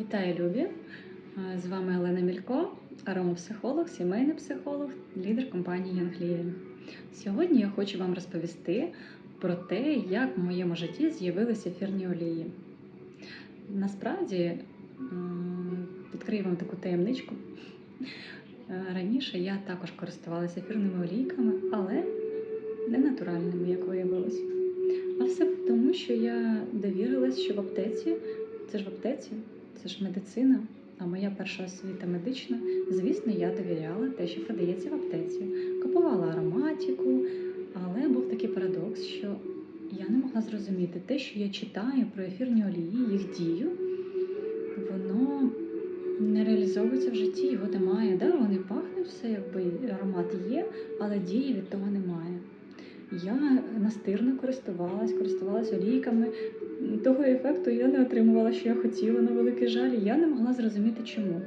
Вітаю, любі! З вами Олена Мілько, аромапсихолог, сімейний психолог, лідер компанії Young Сьогодні я хочу вам розповісти про те, як в моєму житті з'явилися ефірні олії. Насправді, відкрию вам таку таємничку. Раніше я також користувалася ефірними олійками, але не натуральними, як виявилось. А все тому, що я довірилась, що в аптеці, це ж в аптеці, це ж медицина, а моя перша освіта медична. Звісно, я довіряла те, що продається в аптеці. Купувала ароматику, але був такий парадокс, що я не могла зрозуміти те, що я читаю про ефірні олії, їх дію, воно не реалізовується в житті, його немає. Да, вони пахнуть, все якби аромат є, але дії від того немає. Я настирно користувалась, користувалась олійками. Того ефекту я не отримувала, що я хотіла, на великий жаль. Я не могла зрозуміти, чому.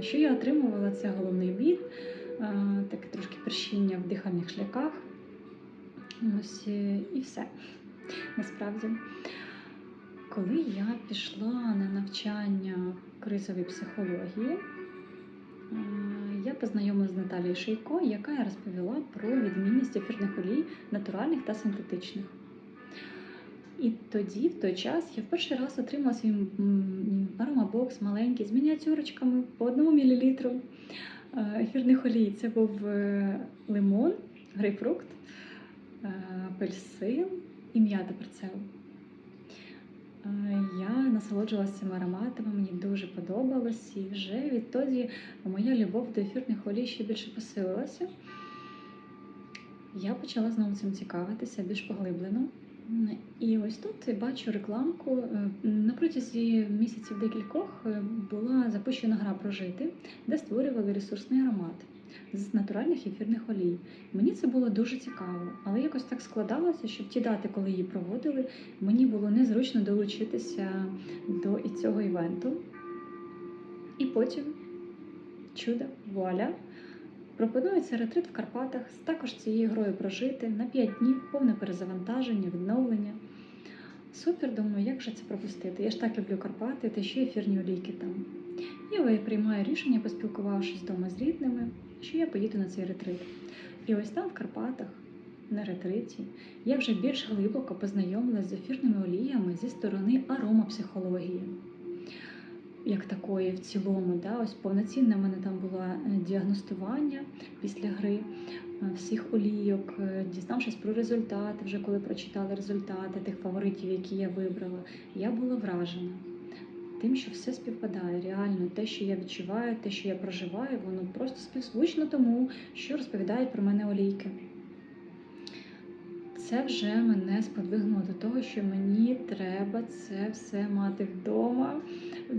Що я отримувала, це головний біль, таке трошки першіння в дихальних шляках. Ось е, і все. Насправді. Коли я пішла на навчання кризової психології, я познайомилася з Наталією Шийко, яка розповіла про відмінність ефірних олій натуральних та синтетичних. І тоді, в той час, я в перший раз отримала свій аромабокс маленький з мініатюрочками по одному мілілітру е, ефірних олій. Це був е, лимон, грейпфрукт, е, апельсин і м'ята перцева. Я насолоджувалася цими ароматами, мені дуже подобалось, і вже відтоді моя любов до ефірних олій ще більше посилилася. Я почала знову цим цікавитися більш поглиблено. І ось тут бачу рекламку. Е, На протязі місяців декількох була запущена гра прожити, де створювали ресурсний аромат з натуральних ефірних олій. Мені це було дуже цікаво, але якось так складалося, що ті дати, коли її проводили, мені було незручно долучитися до цього івенту. І потім чудо, вуаля! Пропонується ретрит в Карпатах з також цією грою прожити на 5 днів, повне перезавантаження, відновлення. Супер, думаю, як же це пропустити? Я ж так люблю Карпати, та ще ефірні олійки там. І я приймаю рішення, поспілкувавшись вдома з рідними, що я поїду на цей ретрит. І ось там, в Карпатах, на ретриті, я вже більш глибоко познайомилася з ефірними оліями зі сторони аромапсихології. Як такої в цілому, да, ось повноцінне в мене там було е, діагностування після гри всіх олійок, е, дізнавшись про результати, вже коли прочитала результати тих фаворитів, які я вибрала, я була вражена тим, що все співпадає. Реально, те, що я відчуваю, те, що я проживаю, воно просто співзвучно тому, що розповідають про мене олійки. Це вже мене сподвигнуло до того, що мені треба це все мати вдома,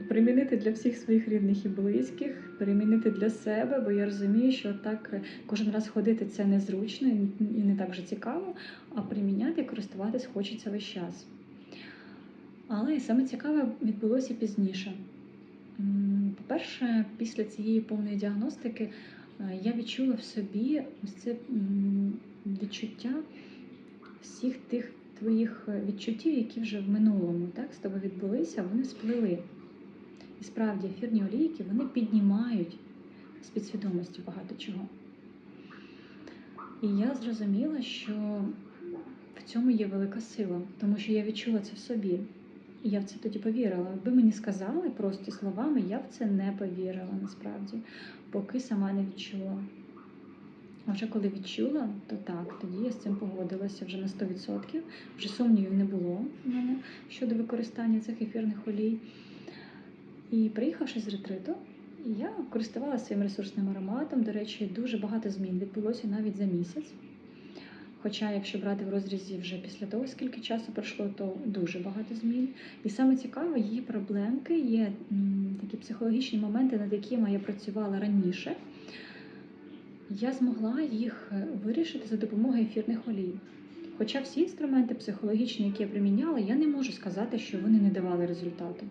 примінити для всіх своїх рідних і близьких, перемінити для себе, бо я розумію, що так кожен раз ходити це незручно і не так вже цікаво, а приміняти і користуватись хочеться весь час. Але і саме цікаве відбулося пізніше. По-перше, після цієї повної діагностики е, я відчула в собі ось це відчуття всіх тих твоїх е, відчуттів, які вже в минулому так, з тобою відбулися, вони сплили. І справді ефірні олійки вони піднімають з підсвідомості багато чого. І я зрозуміла, що в цьому є велика сила, тому що я відчула це в собі. І я в це тоді повірила. Якби мені сказали просто словами, я в це не повірила насправді, поки сама не відчула. А вже коли відчула, то так, тоді я з цим погодилася вже на 100%. Вже сумнівів не було в мене щодо використання цих ефірних олій. І приїхавши з ретриту, я користувалася своїм ресурсним ароматом. До речі, дуже багато змін відбулося навіть за місяць. Хоча, якщо брати в розрізі вже після того, скільки часу пройшло, то дуже багато змін. І саме цікаво, її проблемки є такі психологічні моменти, над якими я працювала раніше. Я змогла їх е, вирішити за допомогою ефірних олій. Хоча всі інструменти психологічні, які я приміняла, я не можу сказати, що вони не давали результату.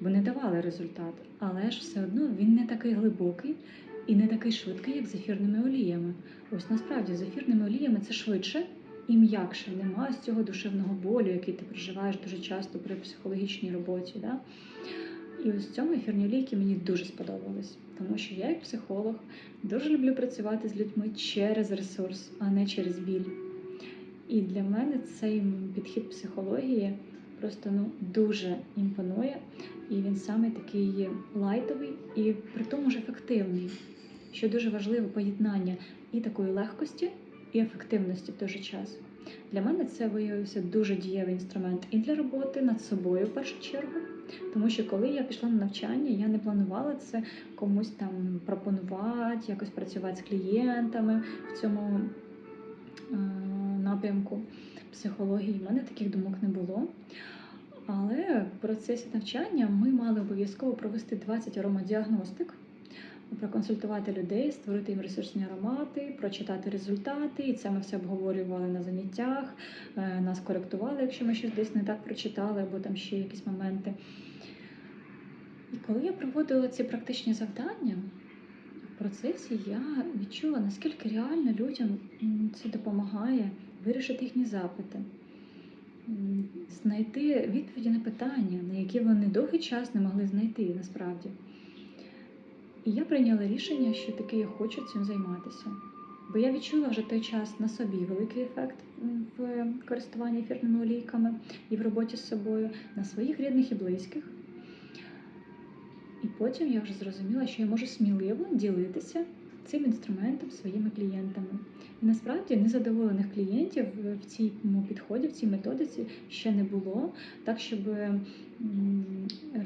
Вони давали результат, але ж все одно він не такий глибокий і не такий швидкий, як з ефірними оліями. Ось насправді з ефірними оліями це швидше і м'якше. Немає з цього душевного болю, який ти проживаєш дуже часто при психологічній роботі. Да? І ось цьому ефірні олійки мені дуже сподобались, тому що я, як психолог, дуже люблю працювати з людьми через ресурс, а не через біль. І для мене цей підхід психології просто ну, дуже імпонує. І він саме такий лайтовий і при тому ж ефективний, що дуже важливе поєднання і такої легкості, і ефективності в той же час. Для мене це виявився дуже дієвий інструмент і для роботи над собою в першу чергу. Тому що коли я пішла на навчання, я не планувала це комусь там пропонувати, якось працювати з клієнтами в цьому е, напрямку психології. У мене таких думок не було. Але в процесі навчання ми мали обов'язково провести 20 аромадіагностик, проконсультувати людей, створити їм ресурсні аромати, прочитати результати. І це ми все обговорювали на заняттях, е, нас коректували, якщо ми щось десь не так прочитали, або там ще якісь моменти. І коли я проводила ці практичні завдання, в процесі я відчула, наскільки реально людям це допомагає вирішити їхні запити, знайти відповіді на питання, на які вони довгий час не могли знайти насправді. І я прийняла рішення, що таки я хочу цим займатися. Бо я відчула вже той час на собі великий ефект в користуванні ефірними олійками і в роботі з собою, на своїх рідних і близьких. І потім я вже зрозуміла, що я можу сміливо ділитися цим інструментом своїми клієнтами. І насправді незадоволених клієнтів в цьому підході, в цій методиці ще не було. Так, щоб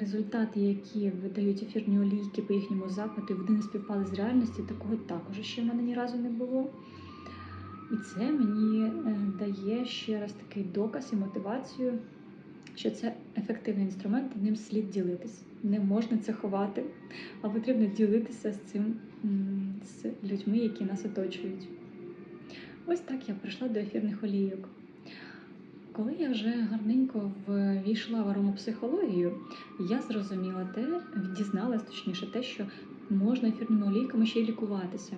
результати, які видають ефірні олійки по їхньому запиту, вони не співпали з реальністю, такого також ще в мене ні разу не було. І це мені е, дає ще раз такий доказ і мотивацію, що це ефективний інструмент, ним слід ділитись. Не можна це ховати, а потрібно ділитися з цим з людьми, які нас оточують. Ось так я прийшла до ефірних олійок. Коли я вже гарненько ввійшла в аромапсихологію, я зрозуміла те, дізналась точніше те, що можна ефірними олійками ще й лікуватися.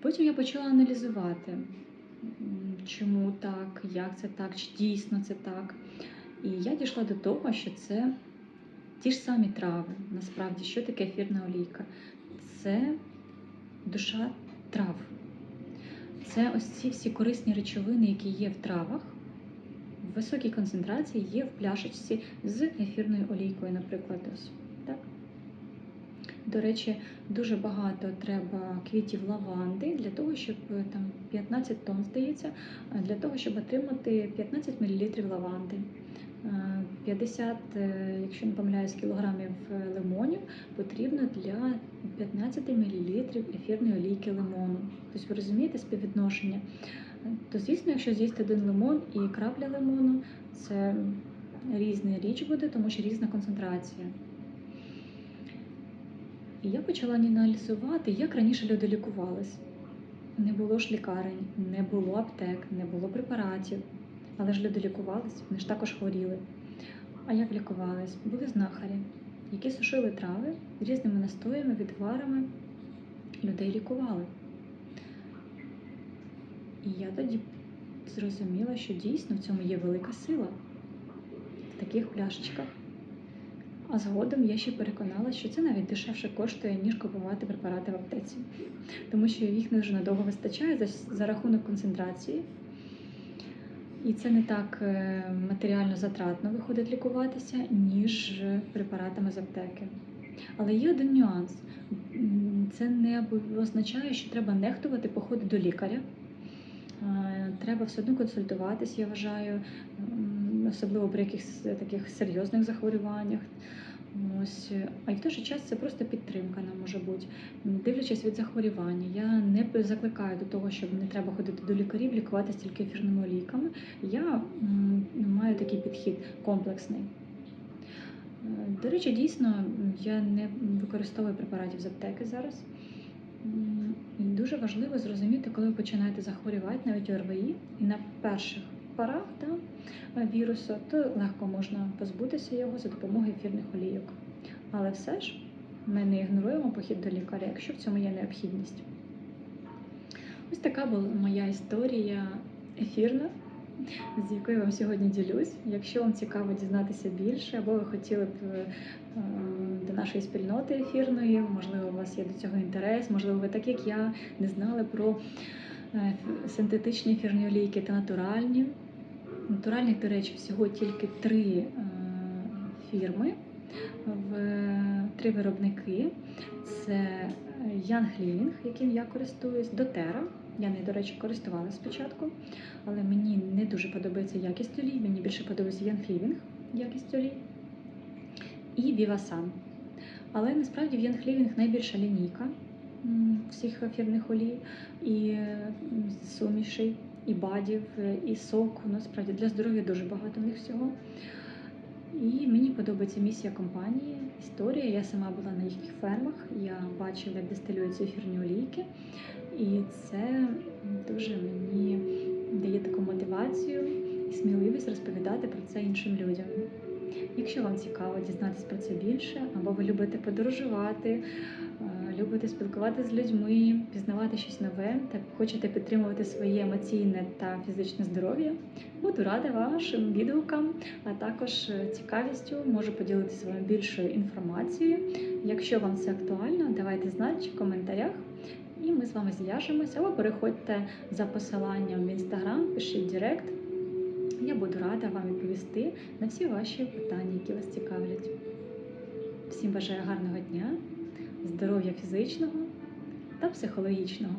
Потім я почала аналізувати, чому так, як це так, чи дійсно це так. І я дійшла до того, що це ті ж самі трави. Насправді, що таке ефірна олійка? Це душа трав. Це ось ці всі корисні речовини, які є в травах, в високій концентрації є в пляшечці з ефірною олійкою, наприклад, ось. Так? До речі, дуже багато треба квітів лаванди для того, щоб е, там 15 тонн, здається, е, для того, щоб отримати 15 мл лаванди. Е, 50, е, якщо не помиляюсь, кілограмів е, лимонів потрібно для 15 мл ефірної олійки лимону. Тобто ви розумієте співвідношення? То звісно, якщо з'їсти один лимон і крапля лимону, це різна річ буде, тому що різна концентрація. І я почала аналізувати, як раніше люди лікувались. Не було ж лікарень, не було аптек, не було препаратів. Але ж люди лікувались, вони ж також хворіли. А як лікувались? Були знахарі, які сушили трави різними настоями, відварами, людей лікували. І я тоді зрозуміла, що дійсно в цьому є велика сила в таких пляшечках. А згодом я ще переконалася, що це навіть дешевше коштує, ніж купувати препарати в аптеці, тому що їх не дуже надовго вистачає за, за рахунок концентрації. І це не так е, матеріально затратно виходить лікуватися, ніж препаратами з аптеки. Але є один нюанс: це не означає, що треба нехтувати походи до лікаря. Е, Треба все одно консультуватись, я вважаю, особливо при якихось таких серйозних захворюваннях. Ось, е, а й в той же час це просто підтримка нам може бути. Дивлячись від захворювання, я не закликаю до того, щоб не треба ходити до лікарів, лікуватися тільки ефірними олійками. Я маю такий підхід комплексний. Е, До речі, дійсно, я не використовую препаратів з аптеки зараз. І дуже важливо зрозуміти, коли ви починаєте захворювати навіть ОРВІ, і на перших порах да, е, вірусу, то легко можна позбутися його за допомогою ефірних олійок. Але все ж ми не ігноруємо похід до лікаря, якщо в цьому є необхідність. Ось така була моя історія ефірна, з якою вам сьогодні ділюсь. Якщо вам цікаво дізнатися більше, або ви хотіли б е, до нашої спільноти ефірної, можливо, у вас є до цього інтерес, можливо, ви так як я не знали про е, синтетичні ефірні олійки та натуральні. Натуральних, до речі, всього тільки три е, фірми, три виробники. Це Young Living, яким я користуюсь, Дотера. Я нею, до речі, користувалася спочатку, але мені не дуже подобається якість олій, мені більше подобається Young Living якість олій і Vivasan. Але насправді в Young Living найбільша лінійка всіх ефірних олій і е, сумішей, і бадів, е, і соку. Насправді для здоров'я дуже багато в них всього. І мені подобається місія компанії, історія. Я сама була на їхніх фермах, я бачила, як дистилюються ефірні олійки. І це дуже мені дає таку мотивацію і сміливість розповідати про це іншим людям. Якщо вам цікаво дізнатися про це більше, або ви любите подорожувати, любите спілкуватися з людьми, пізнавати щось нове та хочете підтримувати своє емоційне та фізичне здоров'я, буду рада вашим відгукам, а також е, цікавістю можу поділитися вами більшою інформацією. Якщо вам це актуально, давайте знати в коментарях. І ми з вами зв'яжемося або переходьте за посиланням в інстаграм, пишіть директ. Я буду рада вам відповісти на всі ваші питання, які вас цікавлять. Всім бажаю гарного дня, здоров'я фізичного та психологічного.